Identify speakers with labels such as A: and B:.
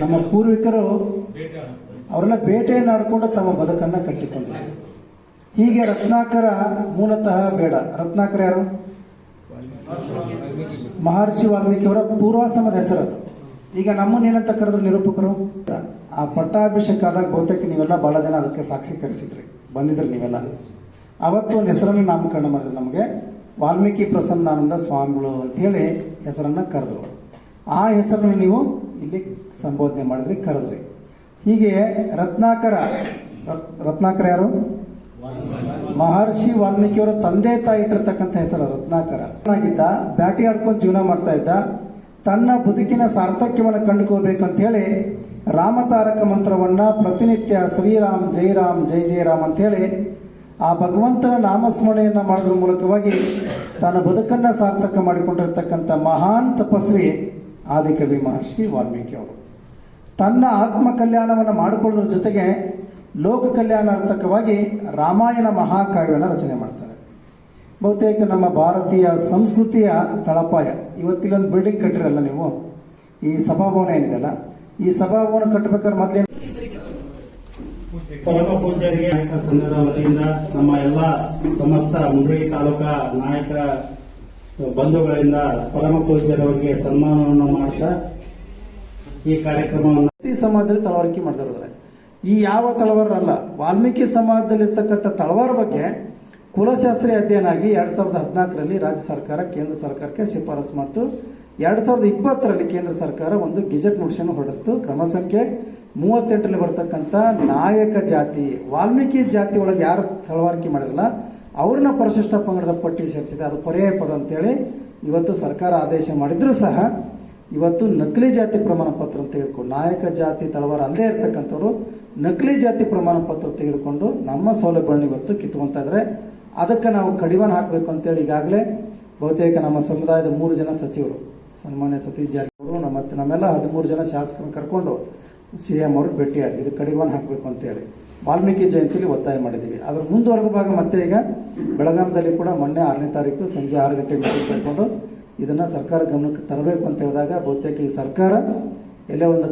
A: ನಮ್ಮ ಪೂರ್ವಿಕರು ಅವರೆಲ್ಲ ಬೇಟೆಯನ್ನು ಆಡಿಕೊಂಡು ತಮ್ಮ ಬದುಕನ್ನು ಕಟ್ಟಿಕೊಂಡರು. ಹೀಗೆ ರತ್ನಾಕರ ಮೂಲತಃ ಬೇಡ. ರತ್ನಾಕರ ಯಾರು? ಮಹರ್ಷಿ ವಾಲ್ಮೀಕಿಯವರ ಪೂರ್ವಾಸಮದ ಹೆಸರದು. ಈಗ ನಮ್ಮನ್ನೇನಂತ ಕರೆದ್ರು ನಿರೂಪಕರು? ಆ ಪಟ್ಟಾಭಿಷೇಕ ಆದಾಗ ಬಹುತೇಕ ನೀವೆಲ್ಲ ಭಾಳ ಜನ ಅದಕ್ಕೆ ಸಾಕ್ಷೀಕರಿಸಿದ್ರಿ ಬಂದಿದ್ರಿ ನೀವೆಲ್ಲ. ಅವತ್ತು ಒಂದು ಹೆಸರನ್ನು ನಾಮಕರಣ ಮಾಡಿದ್ರು ನಮಗೆ. ವಾಲ್ಮೀಕಿ ಪ್ರಸನ್ನಾನಂದ ಸ್ವಾಮಿಗಳು ಅಂತ ಹೇಳಿ ಹೆಸರನ್ನು ಕರೆದ್ರು. ಆ ಹೆಸರನ್ನು ನೀವು ಇಲ್ಲಿ ಸಂಬೋಧನೆ ಮಾಡಿದ್ರಿ, ಕರೆದ್ರಿ. ಹೀಗೆ ರತ್ನಾಕರ, ರತ್- ರತ್ನಾಕರ ಯಾರು? ಮಹರ್ಷಿ ವಾಲ್ಮೀಕಿಯವರ ತಂದೆ ತಾಯಿ ಇಟ್ಟಿರ್ತಕ್ಕಂಥ ಹೆಸರು ರತ್ನಾಕರ. ಆಗಿದ್ದ, ಬ್ಯಾಟಿ ಆಡ್ಕೊಂಡು ಜೀವನ ಮಾಡ್ತಾ ಇದ್ದ, ತನ್ನ ಬದುಕಿನ ಸಾರ್ಥಕ್ಯವನ್ನು ಕಂಡುಕೋಬೇಕು ಅಂತ ಹೇಳಿ ರಾಮತಾರಕ ಮಂತ್ರವನ್ನ ಪ್ರತಿನಿತ್ಯ ಶ್ರೀರಾಮ್ ಜೈ ರಾಮ್ ಜೈ ಜೈ ರಾಮ್ ಅಂತೇಳಿ ಆ ಭಗವಂತನ ನಾಮಸ್ಮರಣೆಯನ್ನು ಮಾಡೋದ್ರ ಮೂಲಕವಾಗಿ ತನ್ನ ಬದುಕನ್ನು ಸಾರ್ಥಕ ಮಾಡಿಕೊಂಡಿರ್ತಕ್ಕಂಥ ಮಹಾನ್ ತಪಸ್ವಿ ಆದಿಕವಿ ಮಹರ್ಷಿ ವಾಲ್ಮೀಕಿ ಅವರು. ತನ್ನ ಆತ್ಮ ಕಲ್ಯಾಣವನ್ನು ಮಾಡಿಕೊಳ್ಳೋದ್ರ ಜೊತೆಗೆ ಲೋಕ ಕಲ್ಯಾಣಾರ್ಥಕವಾಗಿ ರಾಮಾಯಣ ಮಹಾಕಾವ್ಯವನ್ನು ರಚನೆ ಮಾಡ್ತಾರೆ. ಬಹುತೇಕ ನಮ್ಮ ಭಾರತೀಯ ಸಂಸ್ಕೃತಿಯ ತಳಪಾಯ, ಇವತ್ತಿಲ್ಲೊಂದು ಬಿಲ್ಡಿಂಗ್ ಕಟ್ಟಿರಲ್ಲ ನೀವು? ಈ ಸಭಾಭವನ ಏನಿದೆಲ್ಲ? ಈ ಸಭಾಭವನ ಕಟ್ಟಬೇಕಾದ್ರೆ
B: ಮೊದಲೇ ನಾಯಕ ಸಂಘದ ವತಿಯಿಂದ ನಮ್ಮ ಎಲ್ಲ ಸಮಸ್ತ ಮುಂಡ್ರಿ ತಾಲೂಕ ನಾಯಕ ಬಂಧುಗಳಿಂದ ಪರಮ ಸನ್ಮಾನವನ್ನು ಮಾಡ್ತಾ ಈ ಕಾರ್ಯಕ್ರಮವನ್ನು
A: ಸಮಾಜದಲ್ಲಿ ತಳವಾರಿಕೆ ಇದ್ದಾರೆ ಈ ಯಾವ ತಳವಾರಲ್ಲ ವಾಲ್ಮೀಕಿ ಸಮಾಜದಲ್ಲಿರ್ತಕ್ಕಂಥ ತಳವಾರ ಬಗ್ಗೆ ಕುಲಶಾಸ್ತ್ರೀಯ ಅಧ್ಯಯನ ಆಗಿ ಎರಡು ಸಾವಿರದ ಹದಿನಾಲ್ಕರಲ್ಲಿ ರಾಜ್ಯ ಸರ್ಕಾರ, ಕೇಂದ್ರ ಸರ್ಕಾರಕ್ಕೆ ಶಿಫಾರಸು ಮಾಡ್ತು. ಎರಡು ಸಾವಿರದ ಇಪ್ಪತ್ತರಲ್ಲಿ ಕೇಂದ್ರ ಸರ್ಕಾರ ಒಂದು ಗೆಜೆಟ್ ನೋಟಿಸನ್ನು ಹೊರಡಿಸ್ತು. ಕ್ರಮ ಸಂಖ್ಯೆ ಮೂವತ್ತೆಂಟರಲ್ಲಿ ಬರ್ತಕ್ಕಂಥ ನಾಯಕ ಜಾತಿ, ವಾಲ್ಮೀಕಿ ಜಾತಿ ಒಳಗೆ ಯಾರು ತಳವಾರಿಕೆ ಮಾಡಿರಲ್ಲ ಅವ್ರನ್ನ ಪರಿಶಿಷ್ಟ ಪಂಗಡದ ಪಟ್ಟಿ ಸೇರಿಸಿದೆ. ಅದು ಪರ್ಯಾಯ ಪದ ಅಂತೇಳಿ ಇವತ್ತು ಸರ್ಕಾರ ಆದೇಶ ಮಾಡಿದರೂ ಸಹ ಇವತ್ತು ನಕಲಿ ಜಾತಿ ಪ್ರಮಾಣ ಪತ್ರ ತೆಗೆದುಕೊಂಡು, ನಾಯಕ ಜಾತಿ ತಳವಾರ ಅಲ್ಲದೆ ಇರ್ತಕ್ಕಂಥವ್ರು ನಕಲಿ ಜಾತಿ ಪ್ರಮಾಣ ಪತ್ರ ತೆಗೆದುಕೊಂಡು ನಮ್ಮ ಸೌಲಭ್ಯಗಳನ್ನ ಇವತ್ತು ಕಿತ್ಕೊತಾ ಇದ್ದಾರೆ ಅದಕ್ಕೆ ನಾವು ಕಡಿವಾಣ ಹಾಕಬೇಕು ಅಂತೇಳಿ ಈಗಾಗಲೇ ಬಹುತೇಕ ನಮ್ಮ ಸಮುದಾಯದ ಮೂರು ಜನ ಸಚಿವರು, ಸನ್ಮಾನ್ಯ ಸತೀಶ್ ಜಾರಕಿಹೊಳಿ ನಮ್ಮ ನಮ್ಮೆಲ್ಲ ಹದಿಮೂರು ಜನ ಶಾಸಕರನ್ನು ಕರ್ಕೊಂಡು ಸಿ ಎಂ ಅವ್ರಿಗೆ ಭೇಟಿಯಾದ್ವಿ. ಇದು ಕಡಿವಾಣ ಹಾಕಬೇಕು ಅಂತೇಳಿ. ವಾಲ್ಮೀಕಿ ಜಯಂತಿಯಲ್ಲಿ ಒತ್ತಾಯ ಮಾಡಿದ್ದೀವಿ. ಅದರ ಮುಂದುವರೆದ ಭಾಗ ಮತ್ತೆ ಈಗ ಬೆಳಗಾಮದಲ್ಲಿ ಕೂಡ ಮೊನ್ನೆ ಆರನೇ ತಾರೀಕು ಸಂಜೆ ಆರು ಗಂಟೆ ಮೀಟಿಂಗ್ ಕರ್ಕೊಂಡು ಇದನ್ನು ಸರ್ಕಾರ ಗಮನಕ್ಕೆ ತರಬೇಕು ಅಂತ ಹೇಳಿದಾಗ ಬಹುತೇಕ ಈ ಸರ್ಕಾರ ಎಲ್ಲೇ ಒಂದು